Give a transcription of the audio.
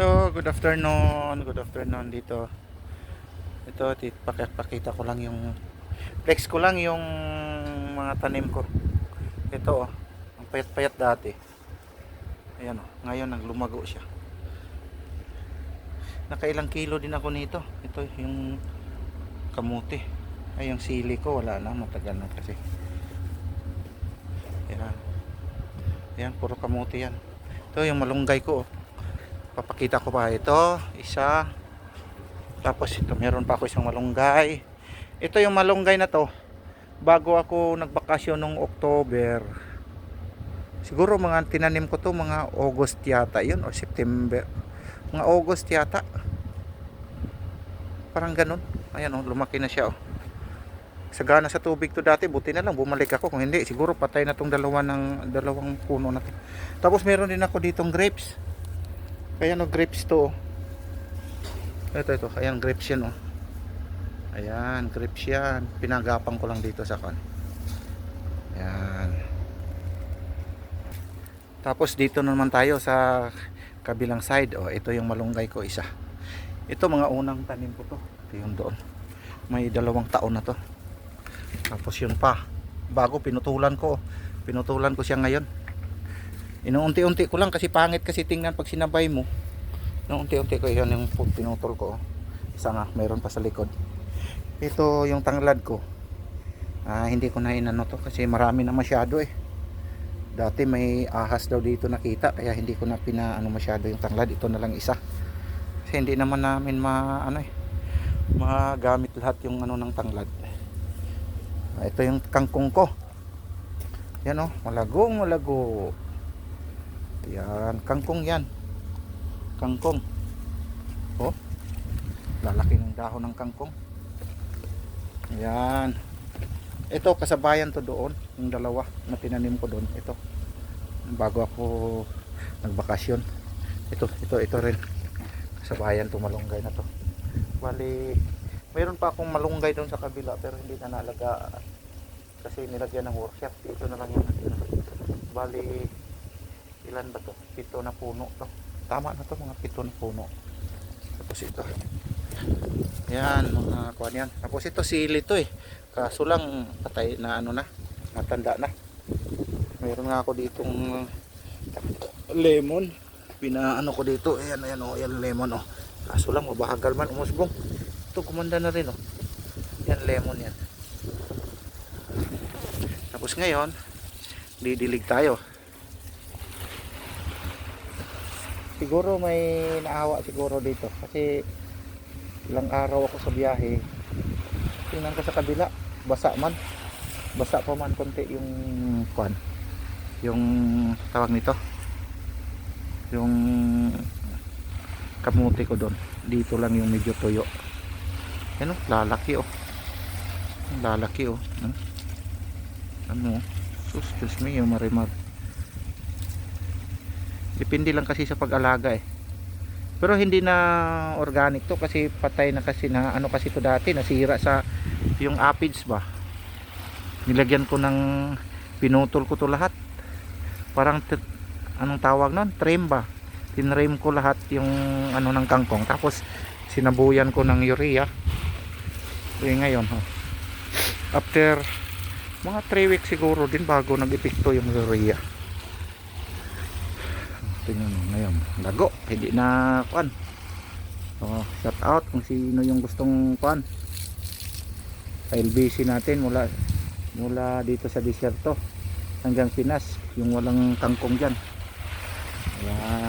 Hello, good afternoon. Good afternoon dito. Ito, pakita ko lang yung flex ko lang yung mga tanim ko. Ito oh, ang payat-payat dati. Ayan oh, ngayon nang lumago siya. Nakailang kilo din ako nito. Ito yung kamuti. Ay, yung sili ko wala na, matagal na kasi. Ayan. Ayan, puro kamuti yan. Ito yung malunggay ko oh papakita ko pa ito isa. Tapos ito meron pa ako isang malunggay. Ito yung malunggay na to. Bago ako nagbakasyon nung October siguro mga tinanim ko to mga August yata yun o September. Mga August yata. Parang ganun. Ayan o lumaki na siya o sagana sa tubig to dati buti na lang bumalik ako. Kung hindi siguro patay na tong dalawa ng dalawang puno na to. Tapos meron din ako ditong grapes Ayan o, grapes to. oh. Ito, ito. Ayan, grapes yan o. Ayan, grapes yan. Pinagapang ko lang dito sa kan. Ayan. Tapos dito naman tayo sa kabilang side. O, ito yung malunggay ko isa. Ito mga unang tanim ko to. Ito yung doon. May dalawang taon na to. Tapos yun pa. Bago pinutulan ko. Pinutulan ko siya ngayon. Inuunti-unti ko lang kasi pangit kasi tingnan pag sinabay mo. Inuunti-unti ko yan yung pinutol ko. Isa nga, mayroon pa sa likod. Ito yung tanglad ko. Ah, hindi ko na inano to kasi marami na masyado eh. Dati may ahas daw dito nakita kaya hindi ko na pinaano masyado yung tanglad. Ito na lang isa. Kasi hindi naman namin ma ano eh magamit lahat yung ano ng tanglad. Ah, ito yung kangkong ko. Yan oh, malagong malago. Yan, kangkong yan. Kangkong. Oh. Lalaki ng dahon ng kangkong. Yan. Ito kasabayan to doon, yung dalawa na tinanim ko doon. Ito. Bago ako nagbakasyon. Ito, ito, ito rin. Kasabayan to malunggay na to. Bali, mayroon pa akong malunggay doon sa kabila pero hindi na nalagaan. Kasi nilagyan ng workshop. Ito na lang yung. Bali, ilan ba to? Pito na puno to. Tama na to mga pito na puno. Tapos ito. Yan, mga kuan yan. Tapos ito sili to eh. Kaso lang patay na ano na. Matanda na. Meron nga ako ditong lemon. Pinaano ko dito. Ayan, ayan oh, ayan lemon oh. Kaso lang mabahagal man umusbong. Ito kumanda na rin oh. Yan lemon yan. Tapos ngayon, didilig tayo. Siguro may naawa siguro dito kasi ilang araw ako sa biyahe. Tingnan ko sa kabila basa man. Basa pa man konti yung kwan. Yung tawag nito? Yung kamuti ko doon. Dito lang yung medyo tuyo. Ano? Lalaki oh. Lalaki oh. Hmm? ano? Sus Diyos me yung marimar Depende lang kasi sa pag-alaga eh. Pero hindi na organic to kasi patay na kasi na ano kasi to dati nasira sa yung aphids ba. Nilagyan ko ng pinutol ko to lahat. Parang anong tawag nun? Trim ba? Tinrim ko lahat yung ano ng kangkong tapos sinabuyan ko ng urea. Eh ngayon ha. After mga 3 weeks siguro din bago nag-epekto yung urea tingnan mo ngayon. Lago hindi na kuan so shout out kung sino yung gustong kuan LBC natin mula mula dito sa disyerto hanggang Pinas yung walang kangkong dyan. Ayan